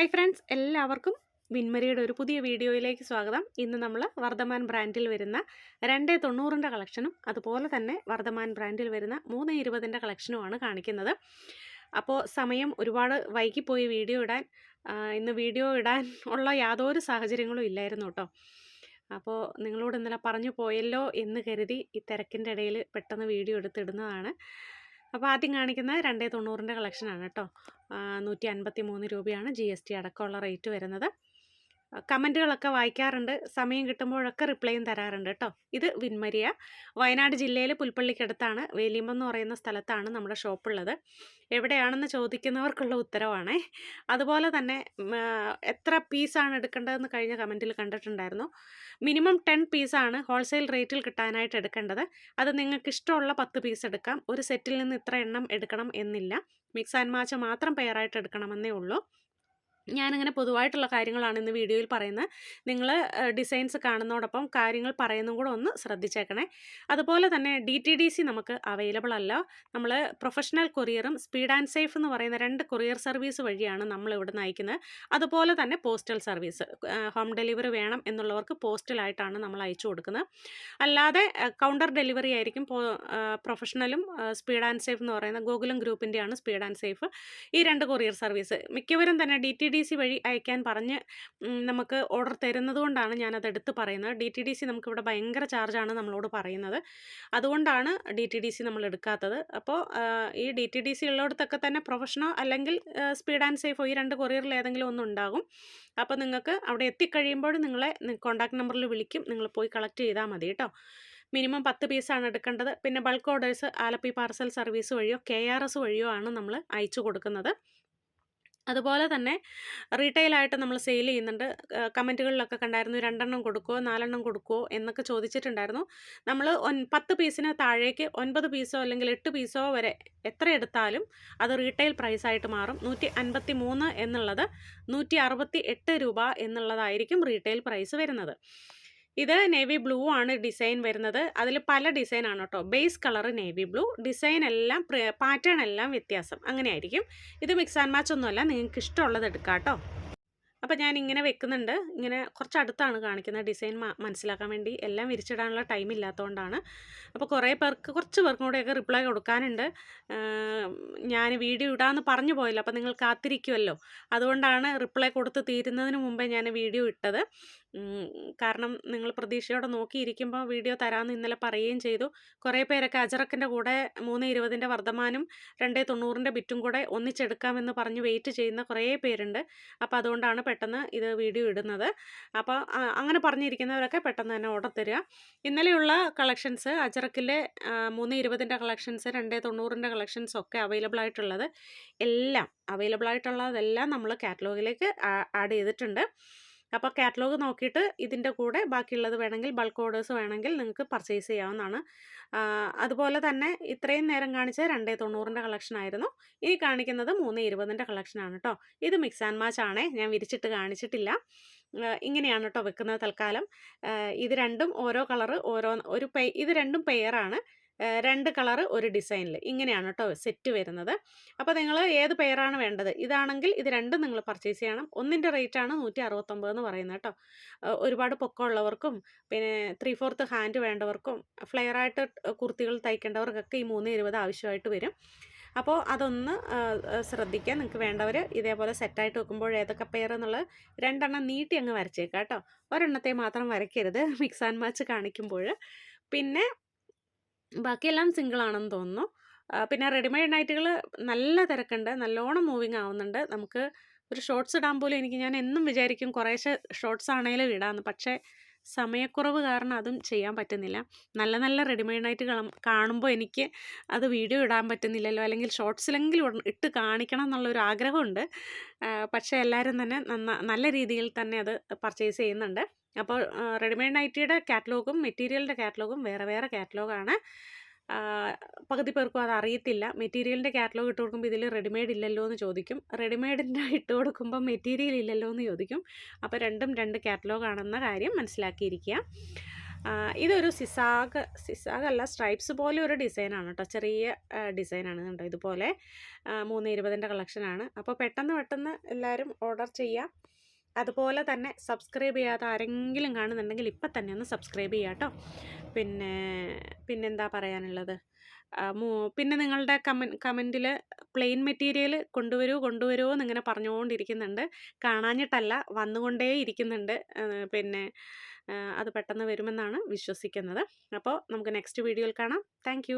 Hi friends എല്ലാവർക്കും വിൻമരിയുടെ ഒരു പുതിയ വീഡിയോയിലേക്ക് സ്വാഗതം. ഇന്ന് നമ്മൾ വർദ്ധമാൻ ബ്രാൻഡിൽ വരുന്ന രണ്ട് തൊണ്ണൂറിന്റെ കളക്ഷനും അതുപോലെ തന്നെ വർദ്ധമാൻ ബ്രാൻഡിൽ വരുന്ന മൂന്ന് ഇരുപതിന്റെ കളക്ഷനുമാണ് കാണിക്കുന്നത്. അപ്പോൾ സമയം ഒരുപാട് വൈകിപ്പോയി വീഡിയോ ഇടാൻ ഇന്ന് വീഡിയോ ഇടാൻ ഉള്ള യാതൊരു സാഹചര്യങ്ങളും ഇല്ലായിരുന്നു കേട്ടോ. അപ്പോൾ നിങ്ങളോട് ഇന്നലെ പറഞ്ഞു പോയല്ലോ എന്ന് കരുതി ഈ തിരക്കിന്റെ ഇടയിൽ പെട്ടെന്ന് വീഡിയോ എടുത്തിടുന്നതാണ്. അപ്പോൾ ആദ്യം കാണിക്കുന്നത് രണ്ടേ തൊണ്ണൂറിന്റെ കളക്ഷനാണ് കേട്ടോ. നൂറ്റി അൻപത്തി മൂന്ന് രൂപയാണ് ജി എസ് ടി അടക്കമുള്ള റേറ്റ് വരുന്നത്. കമന്റുകളൊക്കെ വായിക്കാറുണ്ട്. സമയം കിട്ടുമ്പോഴൊക്കെ റിപ്ലൈയും തരാറുണ്ട് കേട്ടോ. ഇത് വിൻമരിയ. വയനാട് ജില്ലയിൽ പുൽപ്പള്ളിക്കടുത്താണ്. വേലിയമ്പം എന്ന് പറയുന്ന സ്ഥലത്താണ് നമ്മുടെ ഷോപ്പുള്ളത്. എവിടെയാണെന്ന് ചോദിക്കുന്നവർക്കുള്ള ഉത്തരവാണേ. അതുപോലെ തന്നെ എത്ര പീസാണ് എടുക്കേണ്ടതെന്ന് കഴിഞ്ഞ കമന്റിൽ കണ്ടിട്ടുണ്ടായിരുന്നു. മിനിമം ടെൻ പീസാണ് ഹോൾസെയിൽ റേറ്റിൽ കിട്ടാനായിട്ട് എടുക്കേണ്ടത്. അത് നിങ്ങൾക്ക് ഇഷ്ടമുള്ള പത്ത് പീസ് എടുക്കാം. ഒരു സെറ്റിൽ നിന്ന് ഇത്ര എണ്ണം എടുക്കണം എന്നില്ല. മിക്സ് ആൻഡ് മാച്ച് മാത്രം പെയറായിട്ട് എടുക്കണമെന്നേ ഉള്ളൂ. ഞാനങ്ങനെ പൊതുവായിട്ടുള്ള കാര്യങ്ങളാണ് ഇന്ന് വീഡിയോയിൽ പറയുന്നത്. നിങ്ങൾ ഡിസൈൻസ് കാണുന്നതോടൊപ്പം കാര്യങ്ങൾ പറയുന്നതും കൂടെ ഒന്ന് ശ്രദ്ധിച്ചേക്കണേ. അതുപോലെ തന്നെ ഡി ടി ഡി സി നമുക്ക് അവൈലബിൾ അല്ല. നമ്മൾ പ്രൊഫഷണൽ കൊറിയറും സ്പീഡ് ആൻഡ് സേഫ് എന്ന് പറയുന്ന രണ്ട് കൊറിയർ സർവീസ് വഴിയാണ് നമ്മൾ ഇവിടെ അയക്കുന്നത്. അതുപോലെ തന്നെ പോസ്റ്റൽ സർവീസ് ഹോം ഡെലിവറി വേണം എന്നുള്ളവർക്ക് പോസ്റ്റലായിട്ടാണ് നമ്മൾ അയച്ചു കൊടുക്കുന്നത്. അല്ലാതെ കൗണ്ടർ ഡെലിവറി ആയിരിക്കും പ്രൊഫഷണലും സ്പീഡ് ആൻഡ് സേഫ് എന്ന് പറയുന്ന ഗൂഗിളും ഗ്രൂപ്പിന്റെയാണ് സ്പീഡ് ആൻഡ് സേഫ് ഈ രണ്ട് കൊറിയർ സർവീസ്. മിക്കവരും തന്നെ ഡി ടി ഡി സി വഴി അയക്കാൻ പറഞ്ഞ് നമുക്ക് ഓർഡർ തരുന്നതുകൊണ്ടാണ് ഞാനത് എടുത്ത് പറയുന്നത്. ഡി ടി ഡി സി നമുക്കിവിടെ ഭയങ്കര ചാർജാണ് നമ്മളോട് പറയുന്നത്. അതുകൊണ്ടാണ് ഡി ടി ഡി സി നമ്മൾ എടുക്കാത്തത്. അപ്പോൾ ഈ ഡി ടി ഡി സി ഉള്ളിടത്തൊക്കെ തന്നെ പ്രൊഫഷണോ അല്ലെങ്കിൽ സ്പീഡ് ആൻഡ് സേഫോ ഈ രണ്ട് കൊറിയറിൽ ഏതെങ്കിലും ഒന്നും ഉണ്ടാകും. അപ്പോൾ നിങ്ങൾക്ക് അവിടെ എത്തിക്കഴിയുമ്പോൾ നിങ്ങളെ കോൺടാക്ട് നമ്പറിൽ വിളിക്കും. നിങ്ങൾ പോയി കളക്ട് ചെയ്താൽ മതി കേട്ടോ. മിനിമം പത്ത് പീസാണ് എടുക്കേണ്ടത്. പിന്നെ bulk orders Alleppey parcel service വഴിയോ കെ ആർ എസ് വഴിയോ ആണ് നമ്മൾ അയച്ചു കൊടുക്കുന്നത്. അതുപോലെ തന്നെ റീറ്റെയിലായിട്ട് നമ്മൾ സെയിൽ ചെയ്യുന്നുണ്ട്. കമന്റുകളിലൊക്കെ കണ്ടായിരുന്നു രണ്ടെണ്ണം കൊടുക്കുമോ നാലെണ്ണം കൊടുക്കുമോ എന്നൊക്കെ ചോദിച്ചിട്ടുണ്ടായിരുന്നു. നമ്മൾ പത്ത് പീസിന് താഴേക്ക് ഒൻപത് പീസോ അല്ലെങ്കിൽ എട്ട് പീസോ വരെ എത്ര എടുത്താലും അത് റീറ്റെയിൽ പ്രൈസായിട്ട് മാറും. നൂറ്റി അൻപത്തി മൂന്ന് എന്നുള്ളത് നൂറ്റി അറുപത്തി എട്ട് രൂപ എന്നുള്ളതായിരിക്കും റീറ്റെയിൽ പ്രൈസ് വരുന്നത്. ഇത് നേവി ബ്ലൂ ആണ് ഡിസൈൻ വരുന്നത്. അതിൽ പല ഡിസൈൻ ആണ് കേട്ടോ base colour navy blue design എല്ലാം പാറ്റേൺ എല്ലാം വ്യത്യാസം. അങ്ങനെ ആയിരിക്കും ഇത് മിക്സ് ആൻഡ് മാച്ച് ഒന്നുമല്ല നിങ്ങൾക്ക് ഇഷ്ടമുള്ളത് എടുക്കാം കേട്ടോ അപ്പോൾ ഞാൻ ഇങ്ങനെ വെക്കുന്നുണ്ട്. ഇങ്ങനെ കുറച്ച് അടുത്താണ് കാണിക്കുന്നത് ഡിസൈൻ മനസ്സിലാക്കാൻ വേണ്ടി. എല്ലാം വിരിച്ചിടാനുള്ള ടൈം ഇല്ലാത്തതുകൊണ്ടാണ് അപ്പോൾ കുറേ പേർക്ക് കുറച്ച് പേർക്കും കൂടെയൊക്കെ റിപ്ലൈ കൊടുക്കാനുണ്ട്. ഞാൻ വീഡിയോ ഇടാമെന്ന് പറഞ്ഞു പോയല്ലോ. അപ്പോൾ നിങ്ങൾ കാത്തിരിക്കുമല്ലോ അതുകൊണ്ടാണ് റിപ്ലൈ കൊടുത്ത് തീരുന്നതിന് മുമ്പേ ഞാൻ വീഡിയോ ഇട്ടത്. കാരണം നിങ്ങൾ പ്രതീക്ഷയോടെ നോക്കിയിരിക്കുമ്പോൾ വീഡിയോ തരാമെന്ന് ഇന്നലെ പറയുകയും ചെയ്തു. കുറേ പേരൊക്കെ അജറക്കിന്റെ കൂടെ മൂന്ന് ഇരുപതിന്റെ വർദ്ധമാനും രണ്ടേ തൊണ്ണൂറിന്റെ ബിറ്റും കൂടെ ഒന്നിച്ചെടുക്കാമെന്ന് പറഞ്ഞ് വെയിറ്റ് ചെയ്യുന്ന കുറേ പേരുണ്ട്. അപ്പോൾ അതുകൊണ്ടാണ് പെട്ടെന്ന് ഇത് വീഡിയോ ഇടുന്നത്. അപ്പോൾ അങ്ങനെ പറഞ്ഞിരിക്കുന്നവരൊക്കെ പെട്ടെന്ന് തന്നെ ഓർഡർ തരിക. ഇന്നലെയുള്ള കളക്ഷൻസ് അജറക്കിലെ മൂന്ന് ഇരുപതിന്റെ കളക്ഷൻസ് രണ്ടേ തൊണ്ണൂറിന്റെ കളക്ഷൻസ് ഒക്കെ അവൈലബിൾ ആയിട്ടുള്ളത് എല്ലാം അവൈലബിൾ ആയിട്ടുള്ളതെല്ലാം നമ്മൾ കാറ്റലോഗിലേക്ക് ആഡ് ചെയ്തിട്ടുണ്ട്. അപ്പോൾ കാറ്റലോഗ് നോക്കിയിട്ട് ഇതിന്റെ കൂടെ ബാക്കിയുള്ളത് വേണമെങ്കിൽ ബൾക്ക് ഓർഡേഴ്സ് വേണമെങ്കിൽ നിങ്ങൾക്ക് പർച്ചേസ് ചെയ്യാവുന്നതാണ്. അതുപോലെ തന്നെ ഇത്രയും നേരം കാണിച്ച രണ്ടേ തൊണ്ണൂറിന്റെ കളക്ഷൻ ആയിരുന്നു. ഇനി കാണിക്കുന്നത് മൂന്ന് ഇരുപതിന്റെ കളക്ഷനാണ് കേട്ടോ ഇത് മിക്സ് ആൻഡ് മാച്ച് ആണേ. ഞാൻ വിരിച്ചിട്ട് കാണിച്ചിട്ടില്ല. ഇങ്ങനെയാണ് കേട്ടോ വെക്കുന്നത് തൽക്കാലം. ഇത് രണ്ടും ഓരോ കളറ് ഓരോ ഒരു ഇത് രണ്ടും പെയറാണ് രണ്ട് കളറ് ഒരു ഡിസൈനിൽ ഇങ്ങനെയാണ് കേട്ടോ സെറ്റ് വരുന്നത്. അപ്പോൾ നിങ്ങൾ ഏത് പെയറാണ് വേണ്ടത്? ഇതാണെങ്കിൽ ഇത് രണ്ടും നിങ്ങൾ പർച്ചേസ് ചെയ്യണം. ഒന്നിന്റെ റേറ്റാണ് നൂറ്റി അറുപത്തൊമ്പത് എന്ന് പറയുന്നത് കേട്ടോ. ഒരുപാട് പൊക്കമുള്ളവർക്കും പിന്നെ ത്രീ ഫോർത്ത് ഹാൻഡ് വേണ്ടവർക്കും ഫ്ലെയറായിട്ട് കുർത്തികൾ തയ്ക്കേണ്ടവർക്കൊക്കെ ഈ മൂന്ന് ഇരുപത് ആവശ്യമായിട്ട് വരും. അപ്പോൾ അതൊന്ന് ശ്രദ്ധിക്കുക. നിങ്ങൾക്ക് വേണ്ടവർ ഇതേപോലെ സെറ്റായിട്ട് വെക്കുമ്പോൾ ഏതൊക്കെ പെയർ എന്നുള്ളത് രണ്ടെണ്ണം നീട്ടി അങ്ങ് വരച്ചേക്കാം കേട്ടോ. ഒരെണ്ണത്തെ മാത്രം വരയ്ക്കരുത്. മിക്സ് ആൻഡ് മാച്ച് കാണിക്കുമ്പോൾ. പിന്നെ ബാക്കിയെല്ലാം സിംഗിൾ ആണെന്ന് തോന്നുന്നു പിന്നെ റെഡിമെയ്ഡ് നൈറ്റുകൾ നല്ല തിരക്കുണ്ട്. നല്ലോണം മൂവിങ് ആവുന്നുണ്ട്. നമുക്ക് ഒരു ഷോർട്സ് ഇടാൻ പോലും എനിക്ക് ഞാൻ എന്നും വിചാരിക്കും കുറേശ്ശെ ഷോർട്സ് ആണെങ്കിലും ഇടാമെന്ന് പക്ഷേ സമയക്കുറവ് കാരണം അതും ചെയ്യാൻ പറ്റുന്നില്ല. നല്ല നല്ല റെഡിമെയ്ഡ് നൈറ്റ് കാണുമ്പോൾ എനിക്ക് അത് വീഡിയോ ഇടാൻ പറ്റുന്നില്ലല്ലോ. അല്ലെങ്കിൽ ഷോർട്സിലെങ്കിലും ഇട- ഇട്ട് കാണിക്കണം എന്നുള്ളൊരു ആഗ്രഹമുണ്ട്. പക്ഷേ എല്ലാവരും തന്നെ നല്ല രീതിയിൽ തന്നെ അത് പർച്ചേസ് ചെയ്യുന്നുണ്ട്. അപ്പോൾ റെഡിമെയ്ഡ് നൈറ്റിയുടെ കാറ്റലോഗും മെറ്റീരിയലിന്റെ കാറ്റലോഗും വേറെ വേറെ കാറ്റലോഗാണ്. പകുതി പേർക്കും അത് അറിയത്തില്ല. മെറ്റീരിയലിന്റെ കാറ്റലോഗ് ഇട്ട് കൊടുക്കുമ്പോൾ ഇതിൽ റെഡിമെയ്ഡ് ഇല്ലല്ലോ എന്ന് ചോദിക്കും. റെഡിമെയ്ഡിന്റെ ഇട്ട് കൊടുക്കുമ്പോൾ മെറ്റീരിയൽ ഇല്ലല്ലോ എന്ന് ചോദിക്കും. അപ്പോൾ രണ്ടും രണ്ട് കാറ്റലോഗാണെന്ന കാര്യം മനസ്സിലാക്കിയിരിക്കുക. ഇതൊരു സിസാഗ് സിസാഗ് അല്ല സ്ട്രൈപ്സ് പോലെ ഒരു ഡിസൈനാണ് കേട്ടോ. ചെറിയ ഡിസൈനാണ് കേട്ടോ ഇതുപോലെ മൂന്ന് ഇരുപതിന്റെ കളക്ഷനാണ്. അപ്പോൾ പെട്ടെന്ന് പെട്ടെന്ന് എല്ലാവരും ഓർഡർ ചെയ്യുക. അതുപോലെ തന്നെ സബ്സ്ക്രൈബ് ചെയ്യാത്ത ആരെങ്കിലും കാണുന്നുണ്ടെങ്കിൽ ഇപ്പം തന്നെ ഒന്ന് സബ്സ്ക്രൈബ് ചെയ്യുക കേട്ടോ. പിന്നെ പിന്നെന്താ പറയാനുള്ളത്? പിന്നെ നിങ്ങളുടെ കമൻ കമന്റിൽ പ്ലെയിൻ മെറ്റീരിയൽ കൊണ്ടുവരൂ കൊണ്ടുവരൂ എന്നിങ്ങനെ പറഞ്ഞുകൊണ്ടിരിക്കുന്നുണ്ട്. കാണാഞ്ഞിട്ടല്ല വന്നുകൊണ്ടേ ഇരിക്കുന്നുണ്ട്. പിന്നെ അത് പെട്ടെന്ന് വരുമെന്നാണ് വിശ്വസിക്കുന്നത്. അപ്പോൾ നമുക്ക് നെക്സ്റ്റ് വീഡിയോയിൽ കാണാം. താങ്ക്